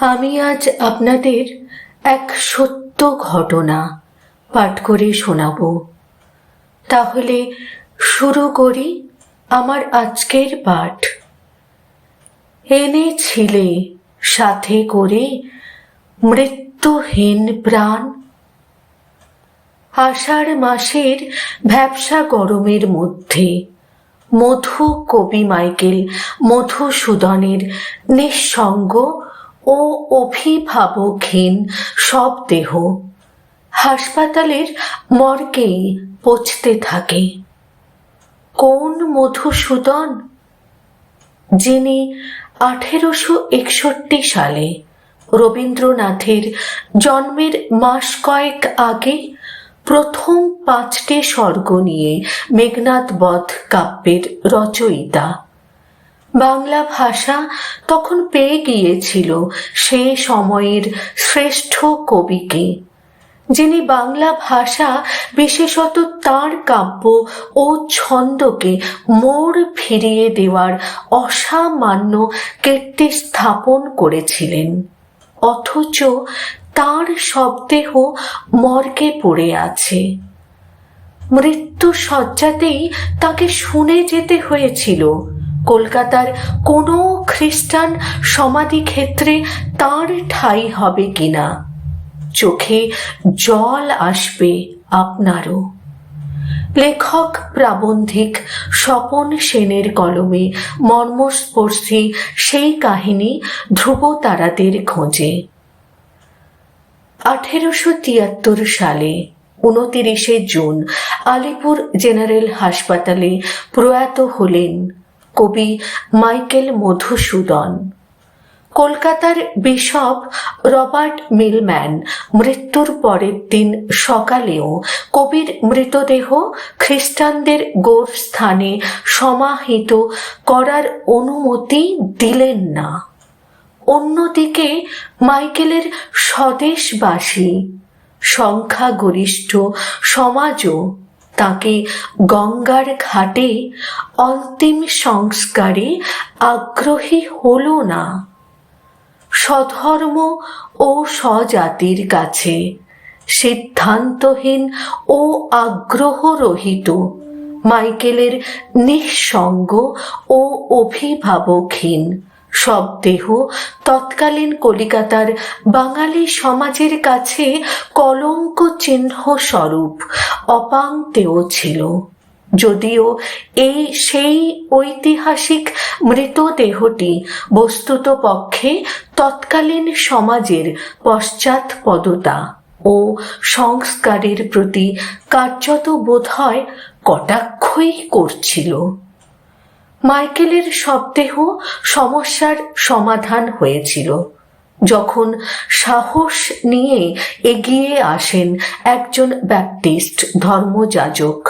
আমি আজ আপনাদের এক সত্য ঘটনা পাঠ করে শোনাব। তাহলে শুরু করি আমার আজকের পাঠ। এনেছিলে সাথে করে মৃত্যুহীন প্রাণ। আষাঢ় মাসের ভ্যাবসা গরমের মধ্যে মধু কবি মাইকেল মধুসূদনের নিঃসঙ্গ ও অভিভাবকহীন সব দেহ হাসপাতালের মর্গেই পচতে থাকে। কোন মধুসূদন? যিনি আঠেরোশো একষট্টি সালে রবীন্দ্রনাথের জন্মের মাস কয়েক আগে প্রথম পাঁচটি স্বর্গ নিয়ে মেঘনাথ বধ কাব্যের রচয়িতা বাংলা ভাষা তখন পেয়ে গিয়েছিল সে সময়ের শ্রেষ্ঠ কবিকে, যিনি বাংলা ভাষা বিশেষত তার কাব্য ও ছন্দকে মোড় ফিরিয়ে দেওয়ার অসামান্য কীর্তি স্থাপন করেছিলেন। অথচ তার শবদেহ মর্গে পড়ে আছে। মৃত্যু শয্যাতেই তাকে শুনে যেতে হয়েছিল। কলকাতার কোনো খ্রিস্টান সমাধি ক্ষেত্রে তার ঠাঁই হবে কিনা? চোখে জল আসবে আপনারও। লেখক প্রাবন্ধিক স্বপন সেনের কলমে মর্মস্পর্শী সেই কাহিনী ধ্রুব তারাদের খোঁজে। আঠেরোশো তিয়াত্তর সালে, উনতিরিশে জুন, আলিপুর জেনারেল হাসপাতালে প্রয়াত হলেন কবি মাইকেল মধুসূদন। কলকাতার বিশপ রবার্ট মিলম্যান মৃত্যুর পরের দিন সকালেও কবির মৃতদেহ খ্রিস্টানদের গোর স্থানে সমাহিত করার অনুমতি দিলেন না। অন্যদিকে মাইকেলের স্বদেশবাসী, সংখ্যাগরিষ্ঠ সমাজও তাকে গঙ্গার ঘাটে অন্তিম সংস্কারে আগ্রহী হল না। স্বধর্ম ও স্বজাতির কাছে সিদ্ধান্তহীন ও আগ্রহ রহিত মাইকেলের নিঃসঙ্গ ও অভিভাবকহীন সব দেহ তৎকালীন কলিকাতার বাঙালি সমাজের কাছে কলঙ্ক চিহ্ন স্বরূপ অপাঙ্ক্তেয় ছিল। যদিও এই সেই ঐতিহাসিক মৃতদেহটি বস্তুত পক্ষে তৎকালীন সমাজের পশ্চাৎপদতা ও সংস্কারের প্রতি কার্যত বোধ হয় কটাক্ষই করছিল। মাইকেলের শবদেহ সমস্যার সমাধান হয়েছিল। যখন সাহস নিয়ে এগিয়ে আসেন একজন ব্যাপটিস্ট ধর্মযাজক,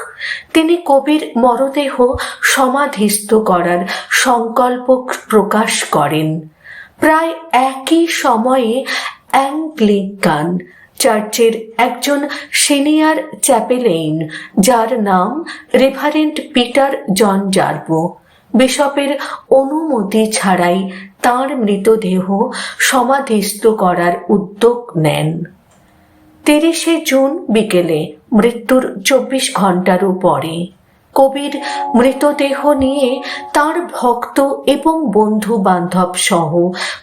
তিনি কবির মরদেহ সমাধিস্থ করার সংকল্প প্রকাশ করেন। প্রায় একই সময়ে অ্যাংলিকান চার্চের একজন সিনিয়র চ্যাপেলেইন, যার নাম রেভারেন্ট পিটার জন জার্বো বিশপের অনুমতি ছাড়াই তার মৃতদেহ সমাধিস্থ করার উদ্যোগ নেন। তিরিশে জুন বিকেলে মৃত্যুর চব্বিশ ঘন্টারও পরে কবির মৃতদেহ নিয়ে তার ভক্ত এবং বন্ধু বান্ধব সহ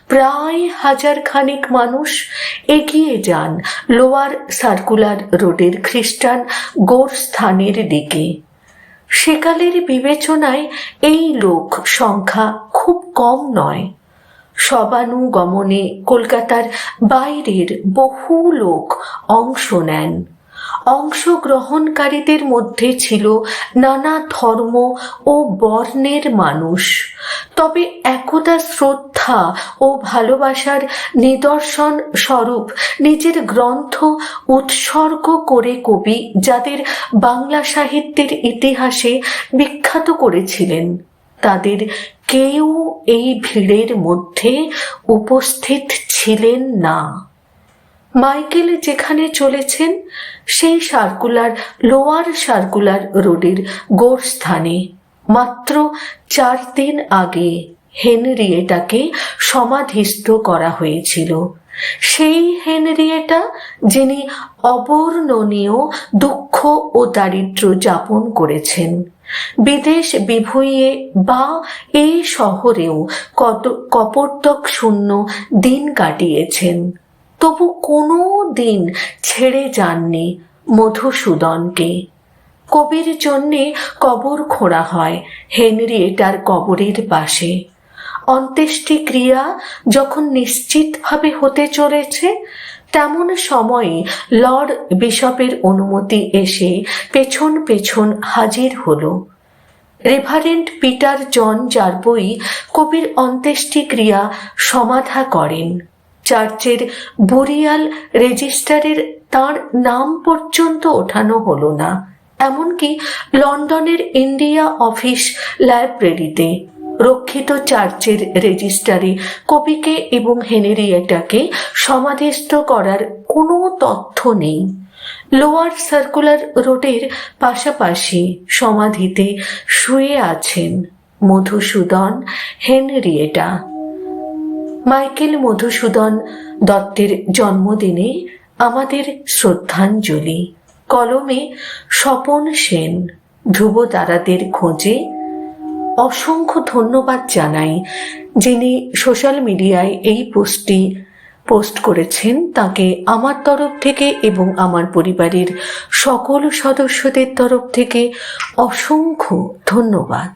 প্রায় হাজার খানিক মানুষ এগিয়ে যান লোয়ার সার্কুলার রোডের খ্রিস্টান গোরস্থানের দিকে। সেকালের বিবেচনায় এই লোক সংখ্যা খুব কম নয়। সবানুগমনে কলকাতার বাইরের বহু লোক অংশ নেন। অংশগ্রহণকারীদের মধ্যে ছিল নানা ধর্ম ও বর্ণের মানুষ। তবে একতা শ্রদ্ধা ও ভালোবাসার নিদর্শন স্বরূপ নিজের গ্রন্থ উৎসর্গ করে কবি যাদের বাংলা সাহিত্যের ইতিহাসে বিখ্যাত করেছিলেন। তাদের কেউ এই ভিড়ের মধ্যে উপস্থিত ছিলেন না। মাইকেল যেখানে চলেছেন, সেই সার্কুলার, লোয়ার সার্কুলার রোডের গোরস্থানে মাত্র চার দিন আগে হেনরিয়েটাকে সমাধিস্থ করা হয়েছিল। সেই হেনরিয়েটা, যিনি অবর্ণনীয় দুঃখ ও দারিদ্র যাপন করেছেন, বিদেশ বিভুঁইয়ে বা এই শহরেও কত কপর্দক শূন্য দিন কাটিয়েছেন। তবু কোনো দিন ছেড়ে যাননি মধুসূদনকে। কবির জন্যে কবর খোঁড়া হয় হেনরিয়েটার কবরের পাশে। অন্ত্যেষ্টিক্রিয়া যখন নিশ্চিতভাবে হতে চলেছে, তেমন সময়ে লর্ড বিশপের অনুমতি এসে পেছন পেছন হাজির হলো। রেভারেন্ট পিটার জন জারবই কবির অন্ত্যেষ্টিক্রিয়া সমাধা করেন। চার্চের বুরিয়াল রেজিস্টারের তার নাম পর্যন্ত ওঠানো হলো না। এমনকি লন্ডনের ইন্ডিয়া অফিস লাইব্রেরিতে রক্ষিত চার্চের রেজিস্টারে কবিকে এবং হেনেরিয়েটাকে সমাধিস্থ করার কোনো তথ্য নেই। লোয়ার সার্কুলার রোডের পাশাপাশি সমাধিতে শুয়ে আছেন মধুসূদন হেনরিয়েটা। মাইকেল মধুসূদন দত্তের জন্মদিনে আমাদের শ্রদ্ধাঞ্জলি। কলমে স্বপন সেন ধ্রুব তারাদের খোঁজে অসংখ্য ধন্যবাদ জানাই যিনি সোশ্যাল মিডিয়ায় এই পোস্টটি পোস্ট করেছেন। তাকে আমার তরফ থেকে এবং আমার পরিবারের সকল সদস্যদের তরফ থেকে অসংখ্য ধন্যবাদ।